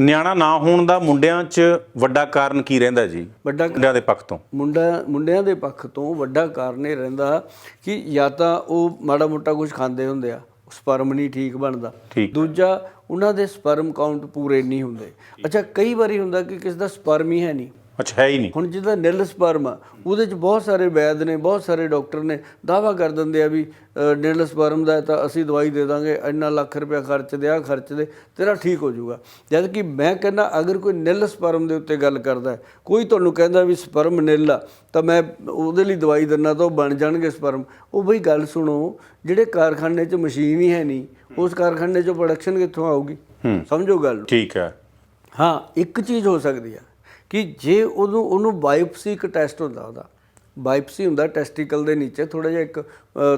ਨਿਆਣਾ ਨਾ ਹੋਣ ਦਾ ਮੁੰਡਿਆਂ 'ਚ ਵੱਡਾ ਕਾਰਨ ਕੀ ਰਹਿੰਦਾ ਜੀ? ਵੱਡਾ ਮੁੰਡਿਆਂ ਦੇ ਪੱਖ ਤੋਂ। ਮੁੰਡਾ ਮੁੰਡਿਆਂ ਦੇ ਪੱਖ ਤੋਂ ਵੱਡਾ ਕਾਰਨ ਇਹ ਰਹਿੰਦਾ ਕਿ ਜਾਂ ਤਾਂ ਉਹ ਮਾੜਾ ਮੋਟਾ ਕੁਝ ਖਾਂਦੇ ਹੁੰਦੇ ਆ ਸਪਰਮ ਨਹੀਂ ਠੀਕ ਬਣਦਾ। ਦੂਜਾ ਉਹਨਾਂ ਦੇ ਸਪਰਮ ਕਾਊਂਟ ਪੂਰੇ ਨਹੀਂ ਹੁੰਦੇ। ਅੱਛਾ ਕਈ ਵਾਰੀ ਹੁੰਦਾ ਕਿ ਕਿਸ ਦਾ ਸਪਰਮ ਹੀ ਹੈ ਨਹੀਂ। ਅੱਛਾ ਹੈ ਹੀ ਨਹੀਂ। ਹੁਣ ਜਿਹਦਾ ਨਿਲ ਸਪਰਮ ਆ ਉਹਦੇ ਚ ਬਹੁਤ ਸਾਰੇ ਵੈਦ ਨੇ ਬਹੁਤ ਸਾਰੇ ਡਾਕਟਰ ਨੇ ਦਾਵਾ ਕਰ ਦਿੰਦੇ ਆ ਵੀ ਅ, ਨਿਲ ਸਪਰਮ ਦਾ ਹੈ ਤਾਂ ਅਸੀਂ ਦਵਾਈ ਦੇ ਦਾਂਗੇ ਇੰਨਾ ਲੱਖ ਰੁਪਇਆ ਖਰਚ ਦੇ ਆ ਖਰਚ ਦੇ ਤੇਰਾ ਠੀਕ ਹੋ ਜਾਊਗਾ। ਜਦ ਕਿ ਮੈਂ ਕਹਿੰਦਾ ਅਗਰ ਕੋਈ ਨਿਲ ਸਪਰਮ ਦੇ ਉੱਤੇ ਗੱਲ ਕਰਦਾ ਹੈ, ਕੋਈ ਤੁਹਾਨੂੰ ਕਹਿੰਦਾ ਵੀ ਸਪਰਮ ਨਿਲ ਆ ਤਾਂ ਮੈਂ ਉਹਦੇ ਲਈ ਦਵਾਈ ਦਿੰਨਾ ਤਾਂ ਉਹ ਬਣ ਜਾਣਗੇ ਸਪਰਮ। ਉਹ ਬਈ ਗੱਲ ਸੁਣੋ ਜਿਹੜੇ ਕਾਰਖਾਨੇ 'ਚ ਮਸ਼ੀਨ ਹੀ ਹੈ ਨਹੀਂ ਉਸ ਕਾਰਖਾਨੇ 'ਚੋਂ ਪ੍ਰੋਡਕਸ਼ਨ ਕਿੱਥੋਂ ਆਊਗੀ? ਸਮਝੋ ਗੱਲ ਨੂੰ। ਠੀਕ ਹੈ। ਹਾਂ ਇੱਕ ਚੀਜ਼ ਹੋ ਸਕਦੀ ਆ। ਕਿ ਜੇ ਉਹਨੂੰ ਉਹਨੂੰ ਬਾਇਓਪਸੀ ਇੱਕ ਟੈਸਟ ਹੁੰਦਾ ਉਹਦਾ ਬਾਇਓਪਸੀ ਹੁੰਦਾ ਟੈਸਟੀਕਲ ਦੇ ਨੀਚੇ ਥੋੜਾ ਜਿਹਾ ਇੱਕ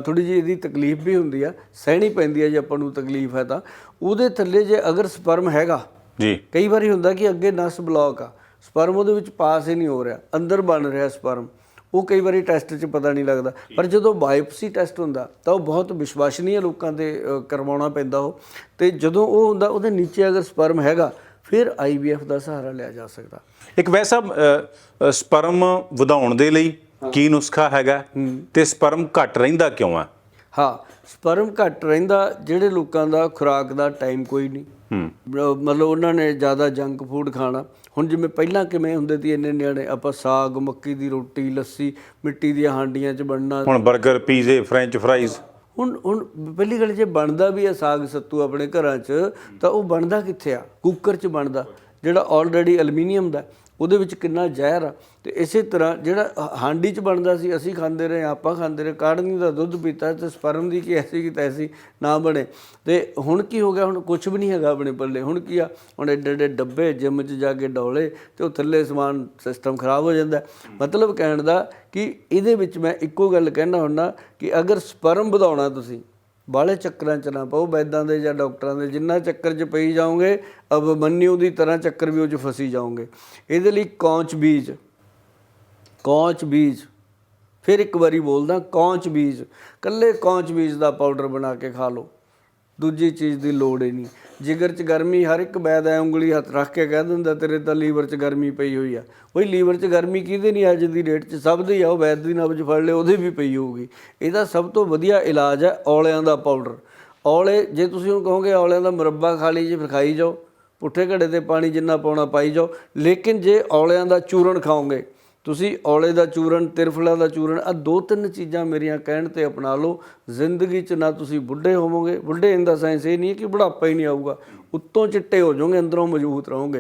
ਥੋੜੀ ਜਿਹੀ ਇਹਦੀ ਤਕਲੀਫ ਵੀ ਹੁੰਦੀ ਆ ਸਹਿਣੀ ਪੈਂਦੀ ਆ ਜੇ ਆਪਾਂ ਨੂੰ ਤਕਲੀਫ ਹੈ ਤਾਂ ਉਹਦੇ ਥੱਲੇ ਜੇ ਅਗਰ ਸਪਰਮ ਹੈਗਾ ਜੀ। ਕਈ ਵਾਰੀ ਹੁੰਦਾ ਕਿ ਅੱਗੇ ਨਸ ਬਲੌਕ ਆ ਸਪਰਮ ਉਹਦੇ ਵਿੱਚ ਪਾਸ ਹੀ ਨਹੀਂ ਹੋ ਰਿਹਾ ਅੰਦਰ ਬਣ ਰਿਹਾ ਸਪਰਮ ਉਹ ਕਈ ਵਾਰੀ ਟੈਸਟ 'ਚ ਪਤਾ ਨਹੀਂ ਲੱਗਦਾ। ਪਰ ਜਦੋਂ ਬਾਇਓਪਸੀ ਟੈਸਟ ਹੁੰਦਾ ਤਾਂ ਉਹ ਬਹੁਤ ਵਿਸ਼ਵਾਸਨੀय ਲੋਕਾਂ ਦੇ ਕਰਵਾਉਣਾ ਪੈਂਦਾ ਉਹ ਤੇ ਜਦੋਂ ਉਹ ਹੁੰਦਾ ਉਹਦੇ ਨੀਚੇ ਅਗਰ ਸਪਰਮ ਹੈਗਾ ਫਿਰ ਆਈਵੀਐਫ ਦਾ ਸਹਾਰਾ ਲਿਆ ਜਾ ਸਕਦਾ। ਇੱਕ ਵੈਸਾ ਸਪਰਮ ਵਧਾਉਣ ਦੇ ਲਈ ਕੀ ਨੁਸਖਾ ਹੈਗਾ? ਤੇ ਸਪਰਮ ਘੱਟ ਰਹਿੰਦਾ ਕਿਉਂ ਆ? ਹਾਂ ਸਪਰਮ ਘੱਟ ਰਹਿੰਦਾ ਜਿਹੜੇ ਲੋਕਾਂ ਦਾ ਖੁਰਾਕ ਦਾ ਟਾਈਮ ਕੋਈ ਨਹੀਂ। ਮਤਲਬ ਉਹਨਾਂ ਨੇ ਜ਼ਿਆਦਾ ਜੰਕ ਫੂਡ ਖਾਣਾ। ਹੁਣ ਜਿਵੇਂ ਪਹਿਲਾਂ ਕਿਵੇਂ ਹੁੰਦੇ ਸੀ ਇੰਨੇ ਨਿਆਣੇ ਆਪਾਂ ਸਾਗ ਮੱਕੀ ਦੀ ਰੋਟੀ ਲੱਸੀ ਮਿੱਟੀ ਦੀਆਂ ਹਾਂਡੀਆਂ 'ਚ ਬਣਨਾ। ਹੁਣ 버ਗਰ ਪੀਜ਼ੇ ਫ੍ਰੈਂਚ ਫਰਾਈਜ਼। ਹੁਣ ਹੁਣ ਪਹਿਲੀ ਗੱਲ ਜੇ ਬਣਦਾ ਵੀ ਹੈ ਸਾਗ ਸੱਤੂ ਆਪਣੇ ਘਰਾਂ 'ਚ, ਤਾਂ ਉਹ ਬਣਦਾ ਕਿੱਥੇ ਆ? ਕੁੱਕਰ 'ਚ ਬਣਦਾ। ਜਿਹੜਾ ਆਲਰੇਡੀ ਐਲੂਮੀਨੀਅਮ ਦਾ, ਉਹਦੇ ਵਿੱਚ ਕਿੰਨਾ ਜ਼ਹਿਰ ਆ। ਤੇ ਇਸੇ ਤਰ੍ਹਾਂ ਜਿਹੜਾ ਹ- ਹਾਂਡੀ 'ਚ ਬਣਦਾ ਸੀ, ਅਸੀਂ ਖਾਂਦੇ ਰਹੇ, ਆਪਾਂ ਖਾਂਦੇ ਰਹੇ ਕਾੜਨੀ ਦਾ ਦੁੱਧ ਪੀਤਾ ਤੇ ਸਪਰਮ ਦੀ ਕੀ ਐਸੀ ਕੀ ਤੈਸੀ ਨਾ ਬਣੇ। ਤੇ ਹੁਣ ਕੀ ਹੋ ਗਿਆ? ਹੁਣ ਕੁਝ ਵੀ ਨਹੀਂ ਹੈਗਾ ਆਪਣੇ ਪੱਲੇ। ਹੁਣ ਕੀ ਆ? ਹੁਣ ਐਡੇ ਐਡੇ ਡੱਬੇ ਜਿਮ 'ਚ ਜਾ ਕੇ ਡੋਲੇ ਤੇ ਉਹ ਥੱਲੇ ਸਮਾਨ ਸਿਸਟਮ ਖਰਾਬ ਹੋ ਜਾਂਦਾ। ਮਤਲਬ ਕਹਿਣ ਦਾ ਕਿ ਇਹਦੇ ਵਿੱਚ ਮੈਂ ਇੱਕੋ ਗੱਲ ਕਹਿਣਾ ਹੁੰਦਾ ਕਿ ਅਗਰ ਸਪਰਮ ਵਧਾਉਣਾ ਤੁਸੀਂ ਬਾਲੇ ਚੱਕਰਾਂ ਚ ਨਾ ਪਾਓ, ਵੈਦਾਂ ਦੇ ਜਾਂ ਡਾਕਟਰਾਂ ਦੇ, ਜਿੰਨਾ ਚੱਕਰ ਚ ਪਈ ਜਾਓਗੇ ਅਬਮਨਿਊ ਦੀ ਤਰ੍ਹਾਂ ਚੱਕਰ ਵੀ ਉਹ ਚ ਫਸੀ ਜਾਓਗੇ। ਇਹਦੇ ਲਈ ਕੌਂਚ ਬੀਜ ਕੌਂਚ ਬੀਜ, ਫਿਰ ਇੱਕ ਵਾਰੀ ਬੋਲਦਾ ਕੌਂਚ ਬੀਜ, ਕੱਲੇ ਕੌਂਚ ਬੀਜ ਦਾ ਪਾਊਡਰ ਬਣਾ ਕੇ ਖਾ ਲਓ। ਦੂਜੀ ਚੀਜ਼ ਦੀ ਲੋੜ ਹੀ ਨਹੀਂ। ਜਿਗਰ 'ਚ ਗਰਮੀ ਹਰ ਇੱਕ ਬੈਦ ਐ ਉਂਗਲੀ ਹੱਥ ਰੱਖ ਕੇ ਕਹਿ ਦਿੰਦਾ, ਤੇਰੇ ਤਾਂ ਲੀਵਰ 'ਚ ਗਰਮੀ ਪਈ ਹੋਈ ਆ। ਬਈ ਲੀਵਰ 'ਚ ਗਰਮੀ ਕਿਹਦੇ ਨਹੀਂ ਅੱਜ ਦੀ ਡੇਟ 'ਚ? ਸਭ ਦੀ ਆ, ਉਹ ਵੈਦ ਦੀ ਨਬਜ਼ ਫੜ ਲਿਓ, ਉਹਦੇ ਵੀ ਪਈ ਹੋਊਗੀ। ਇਹਦਾ ਸਭ ਤੋਂ ਵਧੀਆ ਇਲਾਜ ਹੈ ਔਲਿਆਂ ਦਾ ਪਾਊਡਰ। ਔਲੇ, ਜੇ ਤੁਸੀਂ ਹੁਣ ਕਹੋਗੇ ਔਲਿਆਂ ਦਾ ਮੁਰੱਬਾ ਖਾ ਲਈ ਜੇ, ਫਿਰ ਖਾਈ ਜਾਓ। ਪੁੱਠੇ ਘੜੇ ਤੇ ਪਾਣੀ ਜਿੰਨਾ ਪਾਉਣਾ ਪਾਈ ਜਾਓ। ਲੇਕਿਨ ਜੇ ਔਲਿਆਂ ਦਾ ਚੂਰਨ ਖਾਓਗੇ ਤੁਸੀਂ ਔਲੇ ਦਾ ਚੂਰਨ, ਤਿਰਫਲਾ ਦਾ ਚੂਰਨ ਆ ਦੋ ਤਿੰਨ ਚੀਜ਼ਾਂ ਮੇਰੀਆਂ ਕਹਿਣ ਤੇ ਅਪਣਾ ਲਓ। ਜ਼ਿੰਦਗੀ 'ਚ ਨਾ ਤੁਸੀਂ ਬੁੱਢੇ ਹੋਵੋਗੇ। ਬੁੱਢੇ ਇਨ ਦਾ ਸਾਇੰਸ ਇਹ ਨਹੀਂ ਹੈ ਕਿ ਬੁਢਾਪਾ ਹੀ ਨਹੀਂ ਆਊਗਾ। ਉੱਤੋਂ ਚਿੱਟੇ ਹੋ ਜਾਓਗੇ, ਅੰਦਰੋਂ ਮਜ਼ਬੂਤ ਰਹੋਗੇ।